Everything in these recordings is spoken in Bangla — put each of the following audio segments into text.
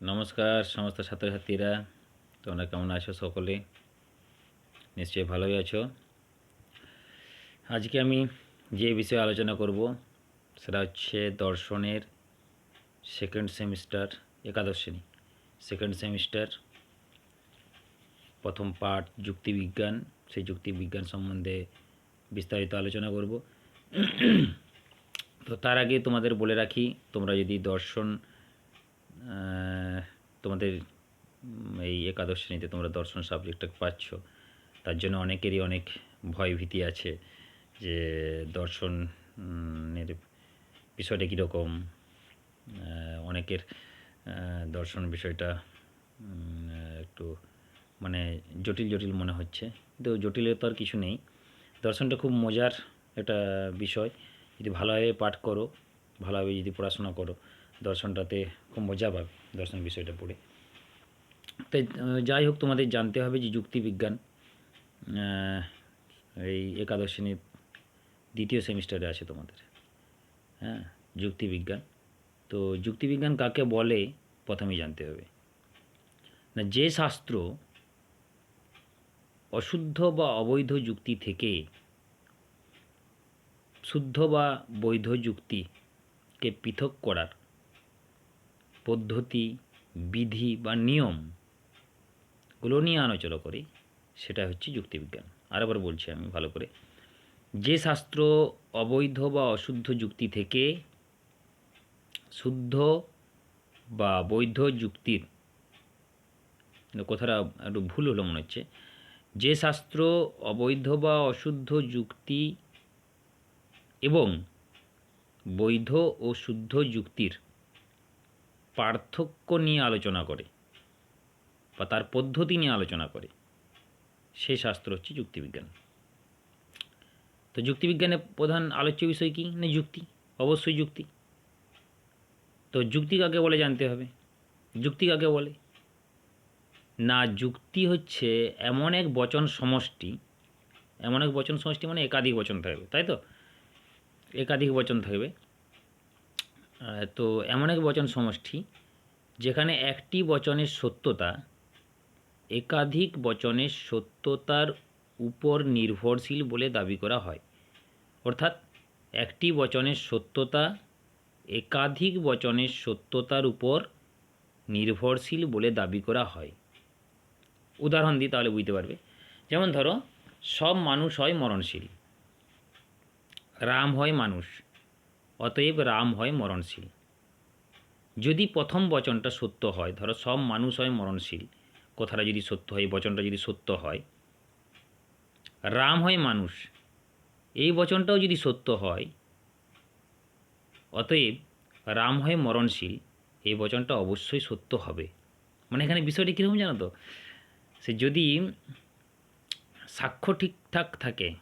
নমস্কার সমস্ত ছাত্রছাত্রীরা। তোমরা কেমন আছো সকলে? নিশ্চয়ই ভালোই আছো। আজকে আমি যে বিষয়ে আলোচনা করব, সেটা হচ্ছে দর্শনের সেকেন্ড সেমিস্টার একাদশ শ্রেণি। সেকেন্ড সেমিস্টার প্রথম পার্ট যুক্তিবিজ্ঞান, সেই যুক্তিবিজ্ঞান সম্বন্ধে বিস্তারিত আলোচনা করব। তো তার আগে তোমাদের বলে রাখি, তোমরা যদি দর্শন তোমাদের এই একাদশ শ্রেণীতে তোমরা দর্শন সাবজেক্টটা পাচ্ছ। তার জন্য অনেকেরই অনেক ভয় ভীতি আছে যে দর্শন এর বিষয়টা কীরকম। অনেকের দর্শন বিষয়টা একটু মানে জটিল জটিল মনে হচ্ছে। কিন্তু জটিলতার কিছু নেই। দর্শনটা খুব মজার একটা বিষয়। যদি ভালোভাবে পাঠ করো, ভালোভাবে যদি পড়াশোনা করো দর্শনটাতে খুব মজা পাবে দর্শন বিষয়টা পড়ে। তো যাই হোক, তোমাদের জানতে হবে যে যুক্তিবিজ্ঞান এই একাদশ শ্রেণির দ্বিতীয় সেমিস্টারে আছে তোমাদের। হ্যাঁ যুক্তিবিজ্ঞান। তো যুক্তিবিজ্ঞান কাকে বলে, প্রথমেই জানতে হবে। না, যে শাস্ত্র অশুদ্ধ বা অবৈধ যুক্তি থেকে শুদ্ধ বা বৈধ যুক্তিকে পৃথক করার পদ্ধতি, বিধি বা নিয়মগুলো নিয়ে আলোচনা করি সেটা হচ্ছে যুক্তিবিজ্ঞান। আরেকবার বলছি আমি ভালো করে। যে শাস্ত্র অবৈধ বা অশুদ্ধ যুক্তি থেকে শুদ্ধ বা বৈধ যুক্তির, কথাটা একটু ভুল হলো মনে হচ্ছে, যে শাস্ত্র অবৈধ বা অশুদ্ধ যুক্তি এবং বৈধ ও শুদ্ধ যুক্তির পার্থক্য নিয়ে আলোচনা করে বা তার পদ্ধতি নিয়ে আলোচনা করে। সেই শাস্ত্র হচ্ছে যুক্তিবিজ্ঞান। তো যুক্তিবিজ্ঞানের প্রধান আলোচ্য বিষয় কী? না যুক্তি? অবশ্যই যুক্তি। তো যুক্তি কাকে বলে জানতে হবে? যুক্তি কাকে বলে? না, যুক্তি হচ্ছে এমন এক বচন সমষ্টি, এমন এক বচন সমষ্টি মানে একাধিক বচন থাকবে, তাই তো? একাধিক বচন থাকবে। তো এমন এক বচন সমষ্টি, যেখানে একটি বচনের সত্যতা একাধিক বচনের সত্যতার উপর নির্ভরশীল বলে দাবি করা হয়। অর্থাৎ একটি বচনের সত্যতা একাধিক বচনের সত্যতার উপর নির্ভরশীল বলে দাবি করা হয়। উদাহরণ দিই তাহলে বুঝতে পারবে। যেমন ধরো, সব মানুষ হয় মরণশীল, রাম হয় মানুষ অতএব রাম হয় মরণশীল। যদি প্রথম বচনটা সত্য হয়, ধরো সব মানুষ হয় মরণশীল, কথাটা যদি সত্য হয় বচনটা যদি সত্য হয়, রাম হয় মানুষ, এই বচনটাও যদি সত্য হয়, অতএব রাম হয় মরণশীল, এই বচনটা অবশ্যই সত্য হবে। মানে এখানে বিষয়টি কীরকম জানো তো? সে যদি সাক্ষ্য ঠিকঠাক থাকে,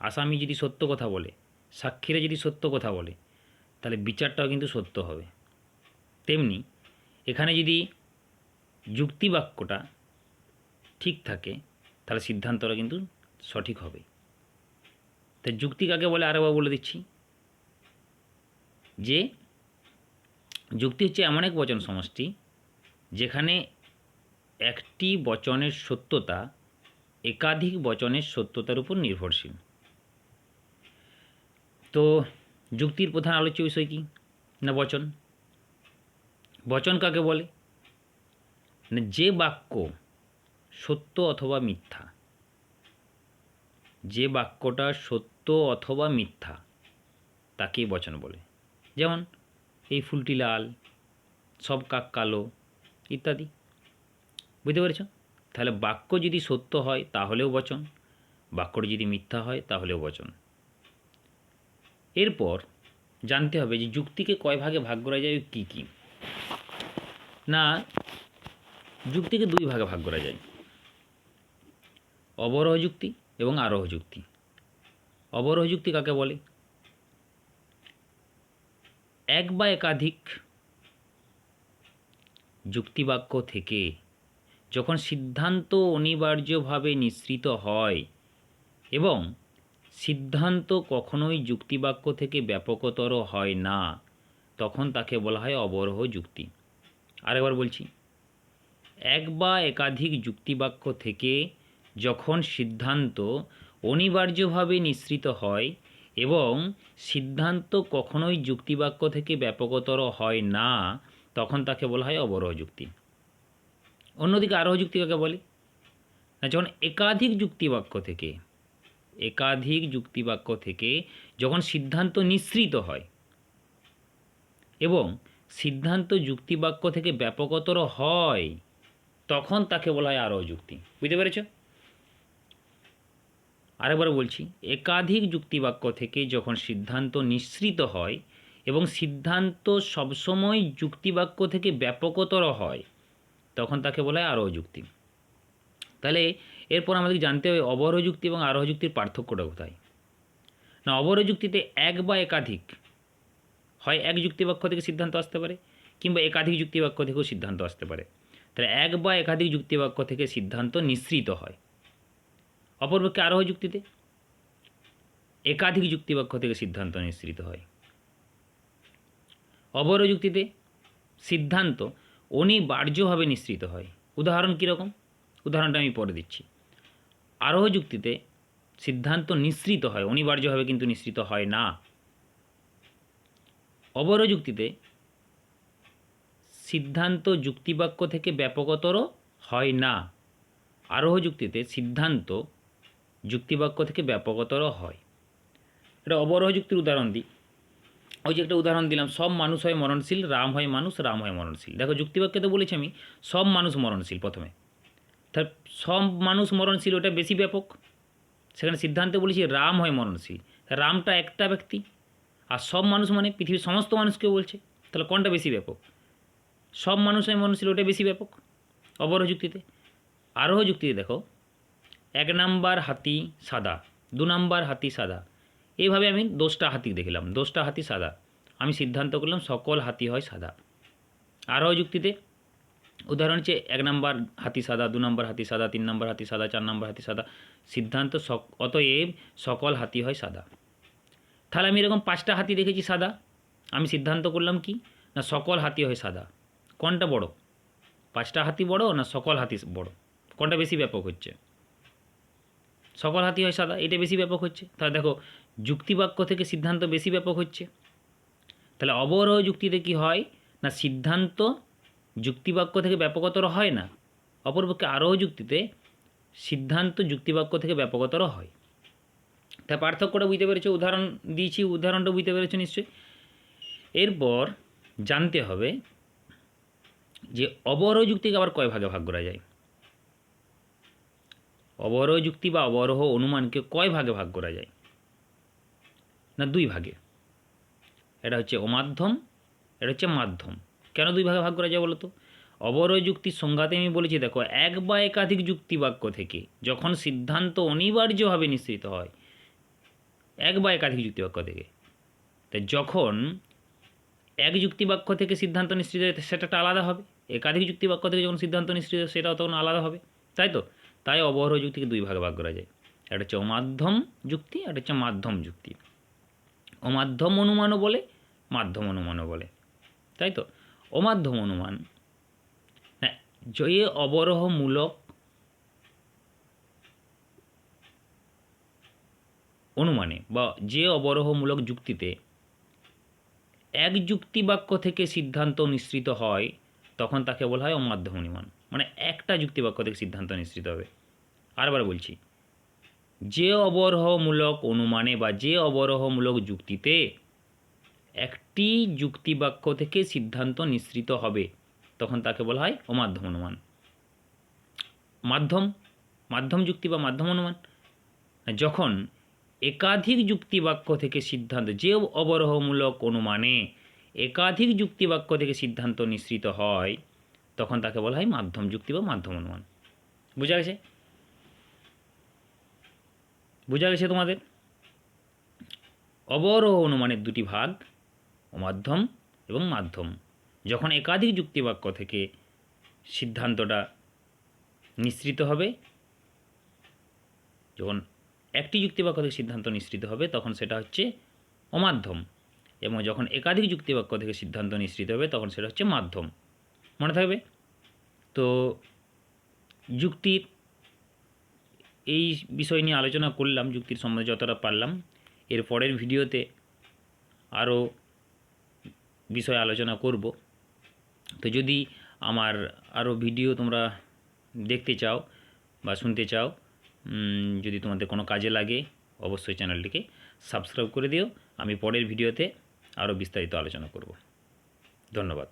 আসামি যদি সত্য কথা বলে, সাক্ষীরা যদি সত্য কথা বলে তাহলে বিচারটাও কিন্তু সত্য হবে। তেমনি এখানে যদি যুক্তিবাক্যটা ঠিক থাকে, তাহলে সিদ্ধান্তটা কিন্তু সঠিক হবে। তাই যুক্তি কাকে বলে? আরেকবার বলে দিচ্ছি। যে যুক্তি হচ্ছে এমন এক বচন সমষ্টি, যেখানে একটি বচনের সত্যতা একাধিক বচনের সত্যতার উপর নির্ভরশীল। তো যুক্তির প্রধান আলোচ্য বিষয় কী? না বচন? বচন কাকে বলে? না যে বাক্য সত্য অথবা মিথ্যা? যে বাক্যটা সত্য অথবা মিথ্যা, তাকেই বচন বলে। যেমন, এই ফুলটি লাল, সব কাক কালো, ইত্যাদি। বুঝতে পেরেছ? তাহলে বাক্য যদি সত্য হয়, তাহলেও বচন। বাক্যটি যদি মিথ্যা হয়, তাহলেও বচন। এরপর জানতে হবে যে যুক্তিকে কয় ভাগে ভাগ করা যায় কী কী? না, যুক্তিকে দুই ভাগে ভাগ করা যায়। অবরোহ যুক্তি এবং আরোহ যুক্তি। অবরোহ যুক্তি কাকে বলে? এক বা একাধিক যুক্তিবাক্য থেকে যখন সিদ্ধান্ত অনিবার্যভাবে নিঃসৃত হয় এবং সিদ্ধান্ত কখনোই যুক্তিবাক্য থেকে ব্যাপকতর হয় না। তখন তাকে বলা হয় অবরোহ যুক্তি। আরেকবার বলছি, এক বা একাধিক যুক্তিবাক্য থেকে যখন সিদ্ধান্ত অনিবার্যভাবে নিঃসৃত হয় এবং সিদ্ধান্ত কখনোই যুক্তিবাক্য থেকে ব্যাপকতর হয় না, তখন তাকে বলা হয় অবরোহ যুক্তি। অন্যদিকে আরোহ যুক্তি কাকে বলে? না, যখন একাধিক যুক্তিবাক্য থেকে একাধিক যুক্তিবাক্য থেকে যখন সিদ্ধান্ত নিঃসৃত হয় এবং সিদ্ধান্ত যুক্তিবাক্য থেকে ব্যাপকতর হয়, তখন তাকে বলা হয় আরোহ যুক্তি। বুঝতে পেরেছ? আরেকবার বলছি, একাধিক যুক্তিবাক্য থেকে যখন সিদ্ধান্ত নিঃসৃত হয় এবং সিদ্ধান্ত সবসময় যুক্তিবাক্য থেকে ব্যাপকতর হয়, তখন তাকে বলা হয় আরোহ যুক্তি। তাহলে এরপর আমাদের জানতে হবে অবরোহ যুক্তি এবং আরোহ যুক্তির পার্থক্যটা কোথায়। না, অবরোহ যুক্তিতে এক বা একাধিক হয়, এক যুক্তিবাক্য থেকে সিদ্ধান্ত আসতে পারে, কিংবা একাধিক যুক্তিবাক্য থেকেও সিদ্ধান্ত আসতে পারে। তাহলে এক বা একাধিক যুক্তিবাক্য থেকে সিদ্ধান্ত নিঃসৃত হয়। অপরপক্ষে আরোহ যুক্তিতে একাধিক যুক্তিবাক্য থেকে সিদ্ধান্ত নিঃসৃত হয়। অবরোহ যুক্তিতে সিদ্ধান্ত অনিবার্যভাবে নিঃসৃত হয়। উদাহরণ কীরকম? উদাহরণটা আমি পরে দিচ্ছি। আরোহ যুক্তিতে সিদ্ধান্ত নিঃসৃত হয়, অনিবার্যভাবে কিন্তু নিঃসৃত হয় না। অবরোহ যুক্তিতে সিদ্ধান্ত যুক্তিবাক্য থেকে ব্যাপকতর হয় না। আরোহ যুক্তিতে সিদ্ধান্ত যুক্তিবাক্য থেকে ব্যাপকতর হয়। এটা অবরোহ যুক্তির উদাহরণ দিই। ওই যে একটা উদাহরণ দিলাম, সব মানুষ হয় মরণশীল, রাম হয় মানুষ, রাম হয় মরণশীল। দেখো যুক্তিবাক্যে তো বলেছি আমি, সব মানুষ মরণশীল প্রথমে। তার সব মানুষ মরণশীল, ওটা বেশি ব্যাপক। সেখানে সিদ্ধান্তে বলেছি, রাম হয় মরণশীল। রামটা একটা ব্যক্তি, আর সব মানুষ মানে পৃথিবীর সমস্ত মানুষকে বলছে, তাহলে কোনটা বেশি ব্যাপক? সব মানুষ হয় মরণশীল, ওটা বেশি ব্যাপক অবরোহ যুক্তিতে। আরোহ যুক্তিতে দেখো, এক নাম্বার হাতি সাদা, দু নাম্বার হাতি সাদা। এইভাবে আমি দোষটা হাতি দেখলাম দোষটা হাতি সাদা। আমি সিদ্ধান্ত করলাম, সকল হাতি হয় সাদা। আরোহ যুক্তিতে উদাহরণ হচ্ছে এক নম্বর হাতি সাদা, দু নম্বর হাতি সাদা, তিন নম্বর হাতি সাদা, চার নম্বর হাতি সাদা। সিদ্ধান্ত অতএব সকল হাতি হয় সাদা। তাহলে আমি এরকম পাঁচটা হাতি দেখেছি সাদা। আমি সিদ্ধান্ত করলাম কি? না, সকল হাতি হয় সাদা। কোনটা বড়? পাঁচটা হাতি বড় না সকল হাতি বড়? কোনটা বেশি ব্যাপক হচ্ছে? সকল হাতি হয় সাদা, এটা বেশি ব্যাপক হচ্ছে। তাহলে দেখো, যুক্তিবাক্য থেকে সিদ্ধান্ত বেশি ব্যাপক হচ্ছে। তাহলে অবরোহ যুক্তিতে কি হয়? না, সিদ্ধান্ত যুক্তিবাক্য থেকে ব্যাপকতর হয় না। অপরপক্ষে আরোহ যুক্তিতে সিদ্ধান্ত যুক্তিবাক্য থেকে ব্যাপকতর হয়। তা পার্থক্যটা বুঝতে পেরেছ? উদাহরণ দিয়েছি, উদাহরণটা বুঝতে পেরেছ নিশ্চয়ই? এরপর জানতে হবে যে অবরোহ যুক্তিকে আবার কয় ভাগে ভাগ করা যায়? অবরোহ যুক্তি বা অবরোহ অনুমানকে কয় ভাগে ভাগ করা যায়? না, দুই ভাগে। এটা হচ্ছে অমাধ্যম, এটা হচ্ছে মাধ্যম। কেন দুই ভাগে ভাগ করা যায় বলো তো অবরোহ যুক্তির সংজ্ঞাতে আমি বলেছি, দেখো, এক বা একাধিক যুক্তি বাক্য থেকে যখন সিদ্ধান্ত অনিবার্যভাবে নিশ্চিত হয়, এক বা একাধিক যুক্তিবাক্য থেকে তাই যখন এক যুক্তিবাক্য থেকে সিদ্ধান্ত নিশ্চিত হয় সেটা আলাদা হবে। একাধিক যুক্তিবাক্য থেকে যখন সিদ্ধান্ত নিশ্চিত হয়, সেটাও তখন আলাদা হবে। তাই তো? তাই অবরোহ যুক্তিকে দুই ভাগে ভাগ করা যায়। একটা হচ্ছে অমাধ্যম যুক্তি একটা হচ্ছে মাধ্যম যুক্তি। অমাধ্যম অনুমানও বলে, মাধ্যম অনুমানও বলে। তাই তো? অমাধ্যম অনুমান। না যে অবরোহমূলক অনুমানে বা যে অবরোহমূলক যুক্তিতে এক যুক্তি বাক্য থেকে সিদ্ধান্ত নিঃসৃত হয়, তখন তাকে বলা হয় অমাধ্যম অনুমান। মানে একটা যুক্তি বাক্য থেকে সিদ্ধান্ত নিঃসৃত হবে। আরবার বলছি, যে অবরোহমূলক অনুমানে বা যে অবরোহমূলক যুক্তিতে একটি যুক্তিবাক্য থেকে সিদ্ধান্ত নিঃসৃত হবে। তখন তাকে বলা হয় অমাধ্যম অনুমান। মাধ্যম মাধ্যম যুক্তি বা মাধ্যম অনুমান। যখন একাধিক যুক্তিবাক্য থেকে সিদ্ধান্ত, যে অবরোহমূলক অনুমানে একাধিক যুক্তিবাক্য থেকে সিদ্ধান্ত নিঃসৃত হয়, তখন তাকে বলা হয় মাধ্যম যুক্তি বা মাধ্যম অনুমান। বোঝা গেছে? বোঝা গেছে তোমাদের? অবরোহ অনুমানের দুটি ভাগ মাধ্যম এবং মাধ্যম। যখন একাধিক যুক্তিবাক্য থেকে সিদ্ধান্তটা নিঃসৃত হবে, যখন একটি যুক্তিবাক্য থেকে সিদ্ধান্ত নিঃসৃত হবে, তখন সেটা হচ্ছে অমাধ্যম এবং যখন একাধিক যুক্তিবাক্য থেকে সিদ্ধান্ত নিঃসৃত হবে, তখন সেটা হচ্ছে মাধ্যম। মনে থাকবে? তো তো যুক্তির এই বিষয় নিয়ে আলোচনা করলাম, যুক্তির সম্বন্ধে যতটা পারলাম। এর পরের ভিডিওতে আরও বিষয় আলোচনা করব। তো যদি আমার আরও ভিডিও তোমরা দেখতে চাও বা শুনতে চাও যদি তোমাদের কোনো কাজে লাগে, অবশ্যই চ্যানেলটিকে সাবস্ক্রাইব করে দিও। আমি পরের ভিডিওতে আরও বিস্তারিত আলোচনা করব। ধন্যবাদ।